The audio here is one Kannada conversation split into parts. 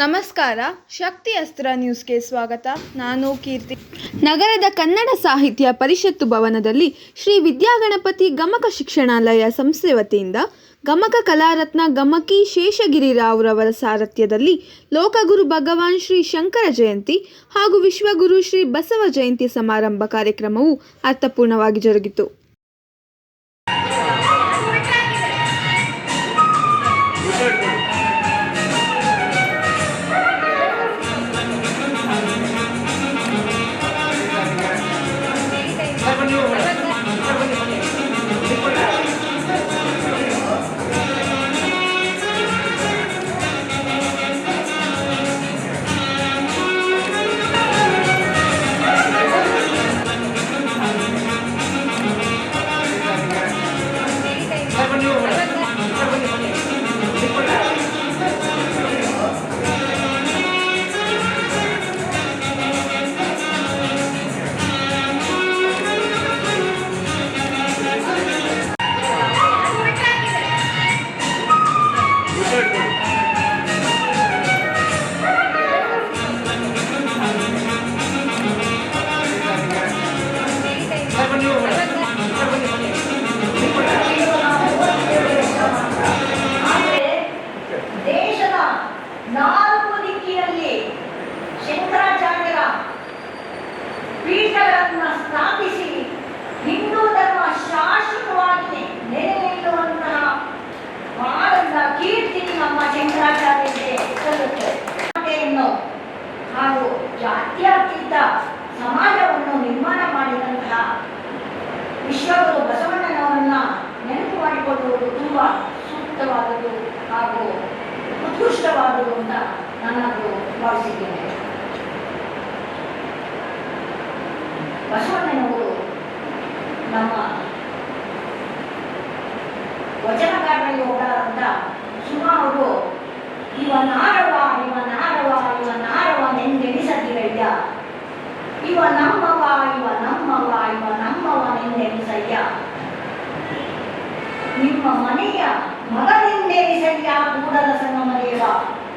ನಮಸ್ಕಾರ, ಶಕ್ತಿ ಅಸ್ತ್ರ ನ್ಯೂಸ್ಗೆ ಸ್ವಾಗತ. ನಾನು ಕೀರ್ತಿ. ನಗರದ ಕನ್ನಡ ಸಾಹಿತ್ಯ ಪರಿಷತ್ತು ಭವನದಲ್ಲಿ ಶ್ರೀ ವಿದ್ಯಾಗಣಪತಿ ಗಮಕ ಶಿಕ್ಷಣಾಲಯ ಸಂಸ್ಥೆ ವತಿಯಿಂದ ಗಮಕ ಕಲಾರತ್ನ ಗಮಕಿ ಶೇಷಗಿರಿ ಶೇಷಗಿರಿರಾವ್ರವರ ಸಾರಥ್ಯದಲ್ಲಿ ಲೋಕಗುರು ಭಗವಾನ್ ಶ್ರೀ ಶಂಕರ ಜಯಂತಿ ಹಾಗೂ ವಿಶ್ವಗುರು ಶ್ರೀ ಬಸವ ಜಯಂತಿ ಸಮಾರಂಭ ಕಾರ್ಯಕ್ರಮವು ಅರ್ಥಪೂರ್ಣವಾಗಿ ಜರುಗಿತು. ಜಾತ್ಯತೀತ ಸಮಾಜವನ್ನು ನಿರ್ಮಾಣ ಮಾಡಿದಂತಹ ವಿಶ್ವಗುರು ಬಸವಣ್ಣನವರನ್ನ ನೆನಪು ಮಾಡಿಕೊಳ್ಳುವುದು ತುಂಬಾ ಸೂಕ್ತವಾದದ್ದು ಹಾಗೂ ಉತ್ಕೃಷ್ಟವಾದುದು ಅಂತ ನನ್ನದು ಭಾವಿಸಿದ್ದೇನೆ. ಬಸವಣ್ಣನವರು ನಮ್ಮ ವಚನಕಾರರಲ್ಲಿ ಒಬ್ಬರಾದಂಥ ಸುಮಾರು ಇವ ನಾರವ ಇವ ನಾರವ ಇವ ನಾರವ ನೆಂದೆಣಿಸದಿರಯ್ಯ ಇವ ನಮ್ಮವ ಇವ ನಮ್ಮವ, ಇವ ನಮ್ಮವನೆಂದೆಣಿಸಯ್ಯ ನಿಮ್ಮ ಮನೆಯ ಮಗನೆಂದೆಣಿಸಯ್ಯ ಕೂಡಲ ಸಂಗಮ ದೇವ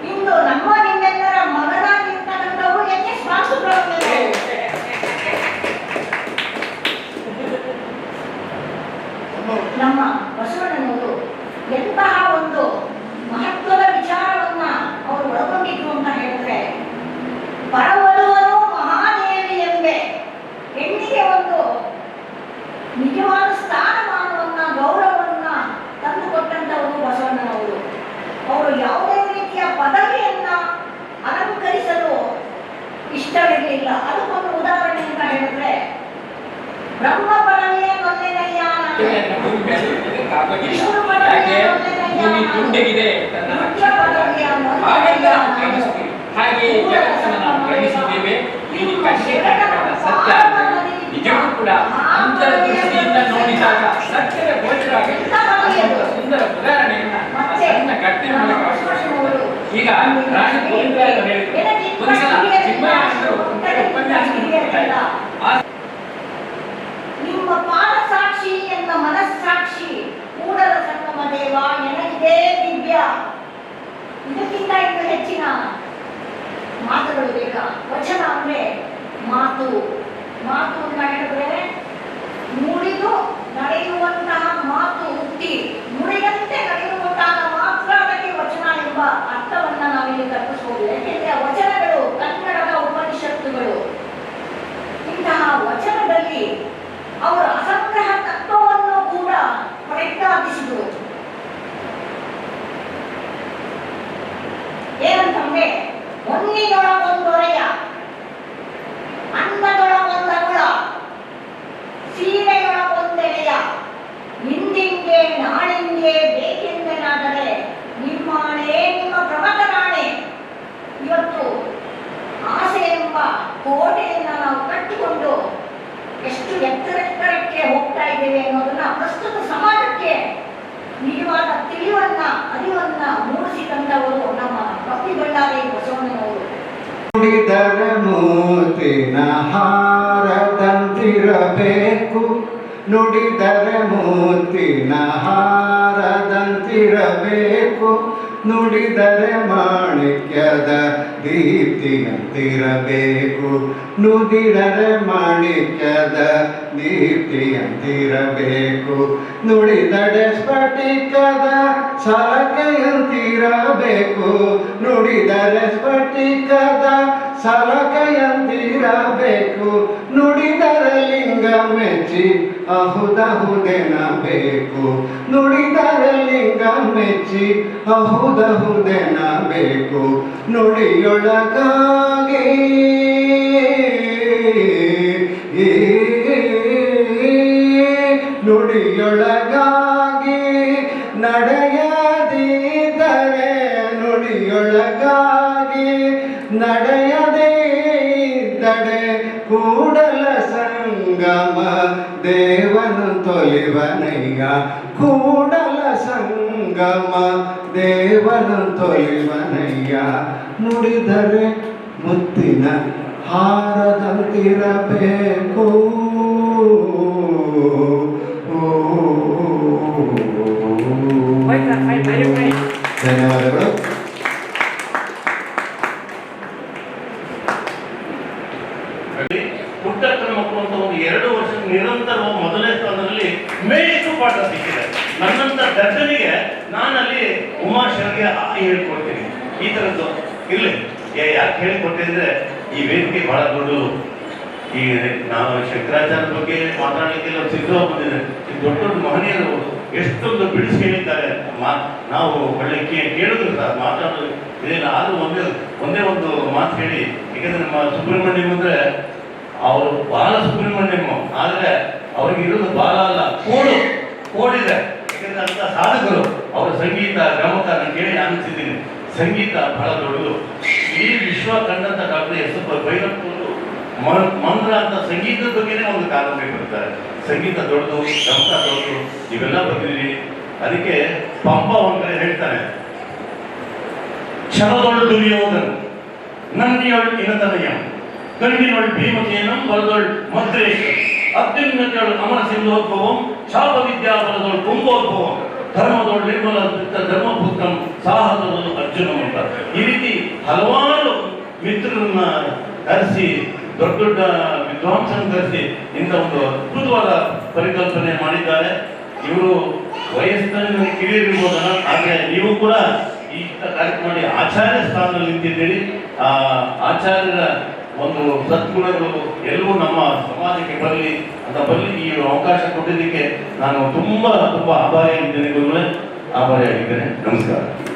ಇಂದು ನಮ್ಮ ನಿಮ್ಮೆಲ್ಲರ ಮಗನಾಗಿರ್ತಕ್ಕಂಥವು ಎಚ್ ಎಸ್ ಬಾಲಸುಬ್ರಹ್ಮಣ್ಯ ನಮ್ಮ ಬಸವಣ್ಣನವರು ಎಂತಹ ಒಂದು ಮಹತ್ವದ ವಿಚಾರವನ್ನ ಅವರು ಒಳಗೊಂಡಿದ್ರು ಅಂತ ಹೇಳಿದ್ರೆ ಪರವಲುವನು ಮಹಾದೇವಿ ಎಂಬೆ ಹೆಣ್ಣಿಗೆ ಒಂದು ನಿಜವಾದ ಸ್ಥಾನಮಾನವನ್ನ ಗೌರವವನ್ನ ತಂದುಕೊಟ್ಟಂತವರು ಬಸವಣ್ಣನವರು ಅವರು ಯಾವುದೇ ರೀತಿಯ ಪದವಿಯನ್ನ ಅಲಂಕರಿಸಲು ಇಷ್ಟವಿರಲಿಲ್ಲ ಅದಕ್ಕೊಂದು ಉದಾಹರಣೆ ಅಂತ ಹೇಳಿದ್ರೆ ಬ್ರಹ್ಮ ಪದವಿಯ ಮೊದಲನೆಯ ಯಾಕೆ ಭೂಮಿ ನಾವು ಪ್ರೇಮಿಸ್ತೀವಿ ಹಾಗೆ ಜಗತ್ತನ್ನು ನಾವು ಪ್ರೇಮಿಸಿದ್ದೇವೆ ಇಲ್ಲಿ ಸತ್ಯ ನಿಜವೂ ಕೂಡ ಅಂತರ್ದೃಷ್ಟಿಯಿಂದ ನೋಡಿದಾಗ ಸತ್ಯದ ಗೋಚರಾಗಿ ಸುಂದರ ಉದಾಹರಣೆಯನ್ನ ಸಣ್ಣ ಈಗ ರಾಣಿ ಗೋವಿಂದ ಹೇಳಿದ್ರು ಉಪನ್ಯಾಸ ಕೂಡಲ ಸಂಗಮ ದೇವ, ನನಗಿದೆ ದಿವ್ಯ. ಇದಕ್ಕಿಂತ ಇನ್ನು ಹೆಚ್ಚಿನ ಮಾತುಗಳು ಬೇಕಾ ವಚನ ಅಂದ್ರೆ ಮಾತು. ಮಾತು ಅಂತ ಹೇಳಿದ್ರೆ ಮುಳಿದು ನಡೆಯುವಂತಹ ಮಾತು ಉಕ್ತಿ ನುಡಿದಂತೆ ನಡೆಯುವಂತಹ ಮಾತ್ರ ಅದಕ್ಕೆ ವಚನ ಎಂಬ ಅರ್ಥವನ್ನ ನಾವಿಲ್ಲಿ ಕಲ್ಪಿಸಬಹುದು ಯಾಕೆಂದ್ರೆ ವಚನಗಳು ಕನ್ನಡದ ಉಪನಿಷತ್ತುಗಳು. ಇಂತಹ ವಚನದಲ್ಲಿ ಕೋಟೆಯನ್ನ ನಾವು ಕಟ್ಟಿಕೊಂಡು ಎಷ್ಟು ಎತ್ತರೆತ್ತರಕ್ಕೆ ಹೋಗ್ತಾ ಇದ್ದೇವೆ ಅನ್ನೋದನ್ನ ಪ್ರಸ್ತುತ ಸಮಾಜಕ್ಕೆ ನಿಜವಾದ ತಿಳಿವನ್ನ, ಅರಿವನ್ನ ಮೂಡಿಸಿ ತಂದವರು ನಮ್ಮ ಭಕ್ತಿ ಬಳ್ಳಾರಿ ಬಸವಣ್ಣನವರು. ಮೂತಿನ ಹಾರದಂತಿರಬೇಕು. ನುಡಿದರ ಮೂತಿನ ಹಾರದಂತಿರಬೇಕು. ನುಡಿದರೆ ಮಾಣಿಕ್ಯದ ದೀಪ್ತಿಯಂತಿರಬೇಕು ನುಡಿದರೆ ಮಾಣಿಕ್ಯದ ದೀಪ್ತಿಯಂತಿರಬೇಕು. ನುಡಿದಡೆ ಸ್ಫಟಿಕದ ಸಲಕೆಯಂತಿರಬೇಕು. ನುಡಿದರೆ ಸ್ಫಟಿಕದ ಸಲಕೆಯಂತಿರಬೇಕು. ನುಡಿದರೆ ಲಿಂಗ ಮೆಚ್ಚಿ ಅಹುದಹುದೆನಬೇಕು ನುಡಿದರೆ ಲಿಂಗ ಮೆಚ್ಚಿ ಅಹುದಹುದೆನಬೇಕು உலகாகே நொடியொழகாகி நடையதே தரே நொடியொழகாகி நடையதே தடே கூடல சங்கம தேவன் தொலைவனையா கூடல சங்கம தேவன் தொலைவனையா ನುಡಿದರೆ ಮುತ್ತಿನ ಹಾರದಂತಿರಬೇಕು ಧನ್ಯವಾದಗಳು. ಪುಟ್ಟಕ್ಕನ ಮಕ್ಕಳು ಅಂತ ಒಂದು ಎರಡು ವರ್ಷ ನಿರಂತರ ಮೊದಲನೇ ಸ್ಥಾನದಲ್ಲಿ ಮೇಷ್ಟು ಪಾಠ ಸಿಕ್ಕಿದೆ. ನನ್ನಂತ ದರ್ಜನಿಗೆ ನಾನಲ್ಲಿ ಉಮಾಶರಿಗೆ ಆ ಹೇಳ್ಕೊಡ್ತೀನಿ. ಈ ತರದ್ದು ಇರ್ಲಿ. ಯಾಕೆ ಹೇಳಿಕೊಟ್ಟಿದ್ರೆ ಈ ವೇದಿಕೆ ಬಹಳ ದೊಡ್ಡದು. ಈ ನಾವು ಶಂಕರಾಚಾರ್ಯ ಬಗ್ಗೆ ಮಾತಾಡಲಿಕ್ಕೆಲ್ಲ ಸಿದ್ಧ ಬಂದಿದೆ ದೊಡ್ಡ ದೊಡ್ಡ ಮಹನೀಯರು ಎಷ್ಟೊಂದು ಬಿಡಿಸಿ ಹೇಳಿದ್ದಾರೆ ನಾವು ಒಳ್ಳೆ ಕೇಳಿದ್ರು ಸರ್, ಮಾತಾಡೋದು. ಇದೇನು ಆದ್ರೂ ಒಂದೇ ಒಂದೇ ಒಂದು ಮಾತು ಹೇಳಿ. ಯಾಕಂದ್ರೆ ನಮ್ಮ ಸುಬ್ರಹ್ಮಣ್ಯಂ ಅಂದ್ರೆ ಅವರು ಬಾಲ ಸುಬ್ರಹ್ಮಣ್ಯಂ. ಆದ್ರೆ ಅವ್ರಿಗೆ ಇರೋದು ಬಾಲ ಅಲ್ಲ, ಕೋಡು. ಕೋಡಿದೆ. ಯಾಕಂದ್ರೆ ಅಂತ ಸಾಧಕರು. ಅವರ ಸಂಗೀತ, ಗಮಕ ಕೇಳಿ ಅನಿಸಿದ್ದೀನಿ ಸಂಗೀತ ಬಹಳ ದೊಡ್ಡದು. ಈ ವಿಶ್ವ ಕಂಡಂತ ಡಾಕ್ಟರ್ ಎಸ್ ಭೈರಪ್ಪವರು ಮ- ಅಂತ ಸಂಗೀತದ ಬಗ್ಗೆನೇ ಒಂದು ಕಾದಂಬರಿ ಬರ್ತಾರೆ ಸಂಗೀತ ದೊಡ್ಡದು ಗಮಕ ದೊಡ್ಡದು, ಇವೆಲ್ಲ ಬಂದಿದ್ದೀವಿ ಅದಕ್ಕೆ ಪಂಪ ಒಂದ್ ಕಡೆ ಹೇಳ್ತಾನೆ ಕ್ಷಣದೊಳು ದುರ್ಯೋಧನ ನಂದಿಯೊಳ್ ಇನತನಯ ಕಣ್ಣಿನೊಳ್ ಭೀಮಸೇನಂ, ಬಲದೊಳ್ ಮದ್ರೇಶ ಅತ್ಯುನ್ನತಿಯೊಳ್ ಅಮರ ಸಿಂಧೋದ್ಭವಂ ಶಾಪ ವಿದ್ಯಾಬಲದೊಳ್ ಕುಂಭೋದ್ಭವಂ. ಧರ್ಮದೊಳ್ ನಿರ್ಮಲ ಚಿತ್ತ ಧರ್ಮಪುತ್ರಂ ಸಾಹಸವನ್ನು ಅರ್ಜುನ ಅಂತ ಈ ರೀತಿ ಹಲವಾರು ಮಿತ್ರರನ್ನ ಕರೆಸಿ ದೊಡ್ಡ ದೊಡ್ಡ ವಿದ್ವಾಂಸನ ಕರೆಸಿ ಇಂಥ ಒಂದು ಅದ್ಭುತವಾದ ಪರಿಕಲ್ಪನೆ ಮಾಡಿದ್ದಾರೆ. ಇವರು ವಯಸ್ಸಿನಲ್ಲಿ ಕಿರಿಯರಿರ್ಬೋದಲ್ಲ ಆದರೆ ನೀವು ಕೂಡ ಈ ಕಾರ್ಯಕ್ರಮ ಮಾಡಿ ಆಚಾರ್ಯ ಸ್ಥಾನದಲ್ಲಿ ನಿಂತಿದ್ದೀರಿ. ಆ ಆಚಾರ್ಯರ ಒಂದು ಸದ್ಗುಣಗಳು ಎಲ್ಲವೂ ನಮ್ಮ ಸಮಾಜಕ್ಕೆ ಬರಲಿ, ಅಂತ ಬರಲಿ ಈ ಅವಕಾಶ ಕೊಟ್ಟಿದ್ದಕ್ಕೆ ನಾನು ತುಂಬಾ ತುಂಬಾ ಆಭಾರಿಯಾಗಿದ್ದೇನೆ ಗುರುಗಳೇ ಆಭಾರಿಯಾಗಿದ್ದೇನೆ. ನಮಸ್ಕಾರ.